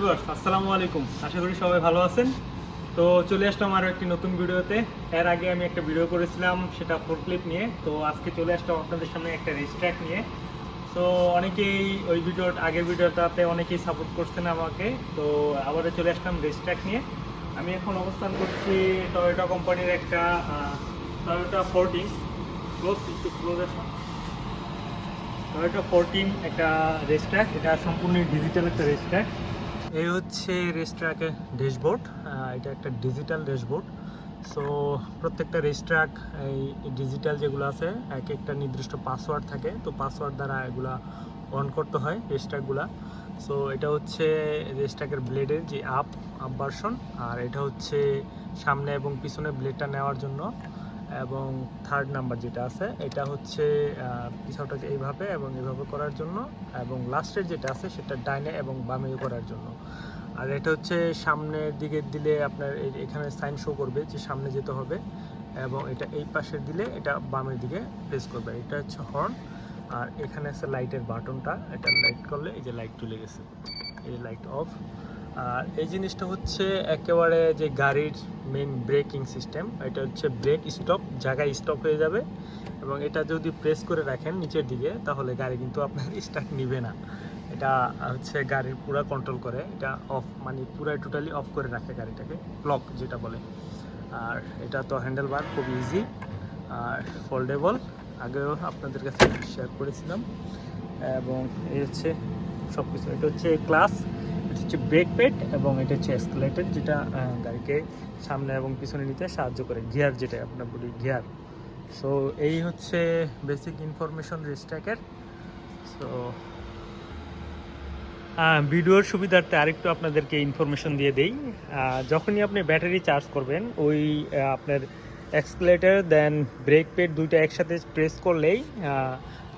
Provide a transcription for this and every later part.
Viewers, আসসালামু আলাইকুম। আশা করি সবাই ভালো আছেন। তো চলে আসলাম আরও একটি নতুন ভিডিওতে। এর আগে আমি একটা ভিডিও করেছিলাম, সেটা ফোর ক্লিপ নিয়ে। তো আজকে চলে আসলাম আপনাদের সামনে একটা রেস ট্র্যাক নিয়ে। তো অনেকেই ওই ভিডিওর আগের ভিডিওটাতে অনেকেই সাপোর্ট করছেন আমাকে। তো আবারও চলে আসলাম রেস ট্র্যাক নিয়ে। আমি এখন অবস্থান করছি টয়োটা কোম্পানির একটা টয়োটা ফোরটিন ক্লোজ একটু ক্লোজ আসলাম টয়োটা ফোরটিন একটা রেস ট্র্যাক এটা সম্পূর্ণ ডিজিটাল একটা রেস ট্র্যাক এই হচ্ছে রেস ট্র্যাকের ড্যাশবোর্ড এটা একটা ডিজিটাল ড্যাশবোর্ড সো প্রত্যেকটা রেস ট্র্যাক এই ডিজিটাল যেগুলো আছে, এক একটা নির্দিষ্ট পাসওয়ার্ড থাকে। তো পাসওয়ার্ড দ্বারা এগুলা অন করতে হয় রেস ট্র্যাকগুলা সো এটা হচ্ছে রেস ট্র্যাকের ব্লেডের যে আপ আপ ভার্সন আর এটা হচ্ছে সামনে এবং পিছনে ব্লেডটা নেওয়ার জন্য। এবং থার্ড নাম্বার যেটা আছে, এটা হচ্ছে পিছাওটাকে এইভাবে এবং এইভাবে করার জন্য এবং লাস্টের যেটা আছে সেটা ডাইনে এবং বামে করার জন্য। আর এটা হচ্ছে সামনের দিকে দিলে আপনার এখানে সাইন শো করবে যে সামনে যেতে হবে এবং এটা এই পাশে দিলে এটা বামের দিকে ফেস করবে। এটা হচ্ছে হর্ন আর এখানে আছে লাইটের বাটনটা এটা লাইট করলে এই যে লাইট চলে গেছে। এই লাইট অফ আর এই জিনিসটা হচ্ছে একেবারে যে গাড়ির মেন ব্রেকিং সিস্টেম এটা হচ্ছে ব্রেক স্টপ জায়গায় স্টপ হয়ে যাবে এবং এটা যদি প্রেস করে রাখেন নিচের দিকে, তাহলে গাড়ি কিন্তু আপনার স্টার্ট নিবে না। এটা হচ্ছে গাড়ির পুরো কন্ট্রোল করে, এটা অফ মানে পুরো টোটালি অফ করে রাখে গাড়িটাকে লক যেটা বলে। আর এটা তো হ্যান্ডেল বার খুব ইজি আর ফোল্ডেবল আগেও আপনাদের কাছে শেয়ার করেছিলাম। এবং এই হচ্ছে সব কিছু এটা হচ্ছে ক্লাস হচ্ছে ব্রেক পেড এবং এটা হচ্ছে এসকেলেটেড যেটা গাড়িকে সামনে এবং পিছনে নিতে সাহায্য করে। গিয়ার যেটা আপনার বলি গিয়ার। সো এই হচ্ছে বেসিক ইনফরমেশন রেস্ট্যাকের সো ভিডিওর সুবিধার্থে আরেকটু আপনাদেরকে ইনফরমেশন দিয়ে দেই। যখনই আপনি ব্যাটারি চার্জ করবেন, ওই আপনার এক্সকেলেটার দেন ব্রেক পেড দুইটা একসাথে প্রেস করলেই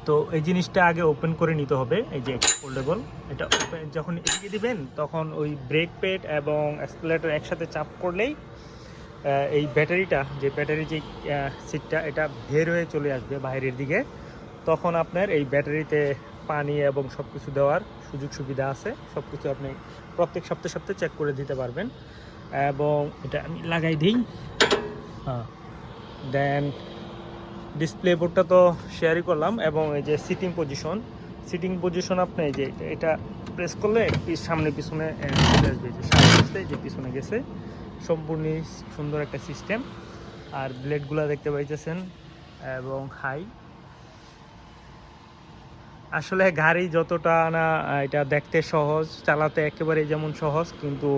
তো এই জিনিসটা আগে ওপেন করে নিতে হবে, এই যে ফোল্ডেবল এটা open, যখন এদিকে দিবেন, তখন ওই ব্রেক পেড এবং এক্সকেলেটার একসাথে চাপ করলেই এই ব্যাটারিটা, যে ব্যাটারি যে সিটটা এটা বের হয়ে চলে আসবে বাইরের দিকে, তখন আপনার এই ব্যাটারিতে পানি এবং সব কিছু দেওয়ার সুযোগ সুবিধা আছে। সব কিছু আপনি প্রত্যেক সপ্তাহে সপ্তাহে চেক করে দিতে পারবেন। এবং এটা আমি লাগাই দিই। হ্যাঁ। দেন ডিসপ্লে বোর্ডটা তো শেয়ারই করলাম, এবং এই যে সিটিং পজিশন সিটিং পজিশন আপনি এই যে এটা- প্রেস করলে সামনে পিছনে চলে আসবে যে সামনে গেছে যে পিছনে গেছে। সম্পূর্ণই সুন্দর একটা সিস্টেম আর ব্লেডগুলো দেখতে পাইতেছেন, এবং হাই আসলে গাড়ি যতটা না এটা দেখতে সহজ, চালাতে একেবারে যেমন সহজ, কিন্তু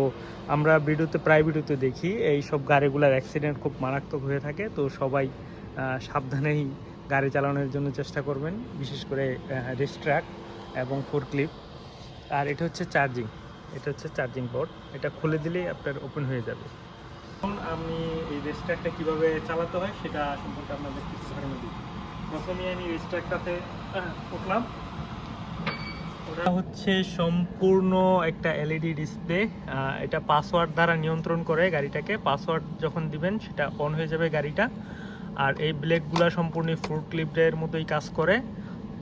আমরা ভিডিওতে, প্রায় ভিডিওতে দেখি, এই সব গাড়িগুলোর অ্যাক্সিডেন্ট খুব মারাত্মক হয়ে থাকে, তো সবাই সাবধানেই গাড়ি চালানোর জন্য চেষ্টা করবেন, বিশেষ করে রেস ট্র্যাক এবং ফোর ক্লিপ আর এটা হচ্ছে চার্জিং এটা হচ্ছে চার্জিং পোর্ট এটা খুলে দিলেই আপনার ওপেন হয়ে যাবে। এখন আমি এই রেস ট্র্যাকটা কীভাবে চালাতে হয় সেটা সম্পর্কে আপনাদের কিছু ধারণা দিই। প্রথমে আমি রেস ট্র্যাকটাতে উঠলাম। ওটা হচ্ছে সম্পূর্ণ একটা এলইডি ডিসপ্লে এটা পাসওয়ার্ড দ্বারা নিয়ন্ত্রণ করে গাড়িটাকে। পাসওয়ার্ড যখন দিবেন, সেটা অন হয়ে যাবে গাড়িটা। আর এই ব্লেকগুলো সম্পূর্ণ ফ্রুট ক্লিপের মতোই কাজ করে।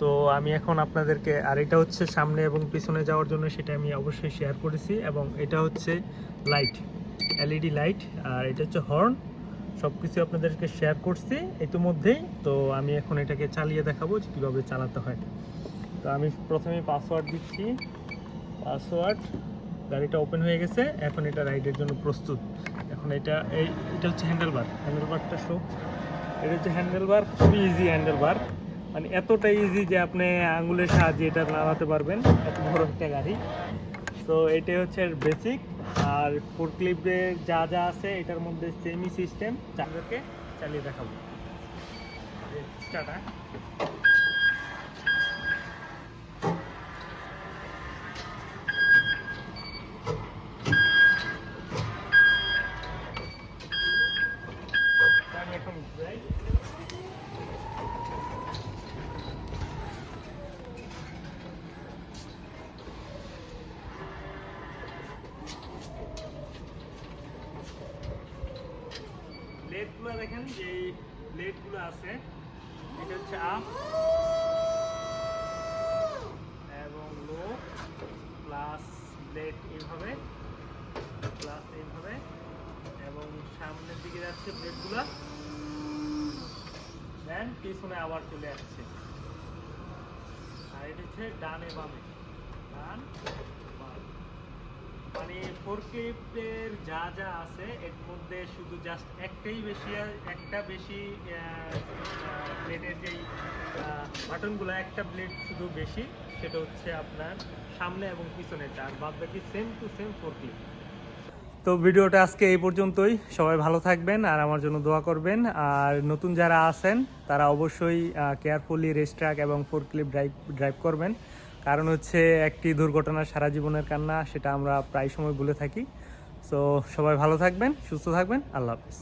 তো আমি এখন আপনাদেরকে, আর এটা হচ্ছে সামনে এবং পিছনে যাওয়ার জন্য সেটা আমি অবশ্যই শেয়ার করেছি এবং এটা হচ্ছে লাইট এলইডি লাইট আর এটা হচ্ছে হর্ন সব কিছু আপনাদেরকে শেয়ার করছি ইতিমধ্যেই। তো আমি এখন এটাকে চালিয়ে দেখাবো যে কীভাবে চালাতে হয়। তো আমি প্রথমে পাসওয়ার্ড দিচ্ছি। পাসওয়ার্ড গাড়িটা ওপেন হয়ে গেছে। এখন এটা রাইডের জন্য প্রস্তুত। এখন এটা, এই, এটা হচ্ছে হ্যান্ডেলবার হ্যান্ডেলবারটা শো এটা হচ্ছে হ্যান্ডেল বার খুবই ইজি হ্যান্ডেল বার মানে এতটা ইজি যে আপনি আঙুলের সাহায্যে এটা নাড়াতে পারবেন, এত বড় একটা গাড়ি। তো এটাই হচ্ছে বেসিক আর ফোর ক্লিপের যা যা আছে, এটার মধ্যে সেমি সিস্টেম চার্জারকে চালিয়ে দেখাবো। স্টার্ট আমি এখন যাই লেটগুলো দেখেন যে লেটগুলো আছে, এটা হচ্ছে আপ এবং লো প্লাস ব্লেড এইভাবে, প্লাস এইভাবে, এবং সামনের দিকে যাচ্ছে ব্লেডগুলো দেন পিছনে আবার চলে আসছে। আর এটা হচ্ছে ডানে বামে। ডান মানে ফোর ক্লিপের যা যা আছে, এর মধ্যে শুধু জাস্ট একটাই বেশি একটা বেশি ব্লেডের যেই বাটনগুলো একটা ব্লেড শুধু বেশি, সেটা হচ্ছে আপনার সামনে এবং পিছনে আর বাদ বাকি same to same four clip তো ভিডিওটা আজকে এই পর্যন্তই। সবাই ভালো থাকবেন আর আমার জন্য দোয়া করবেন। আর নতুন যারা আছেন, তারা অবশ্যই কেয়ারফুলি রেস্ট্রাক এবং ফোর ক্লিপ ড্রাইভ ড্রাইভ করবেন। কারণ হচ্ছে একটি দুর্ঘটনা সারা জীবনের কান্না, সেটা আমরা প্রায় সময় বলে থাকি। সো সবাই ভালো থাকবেন, সুস্থ থাকবেন, আল্লাহ হাফিজ।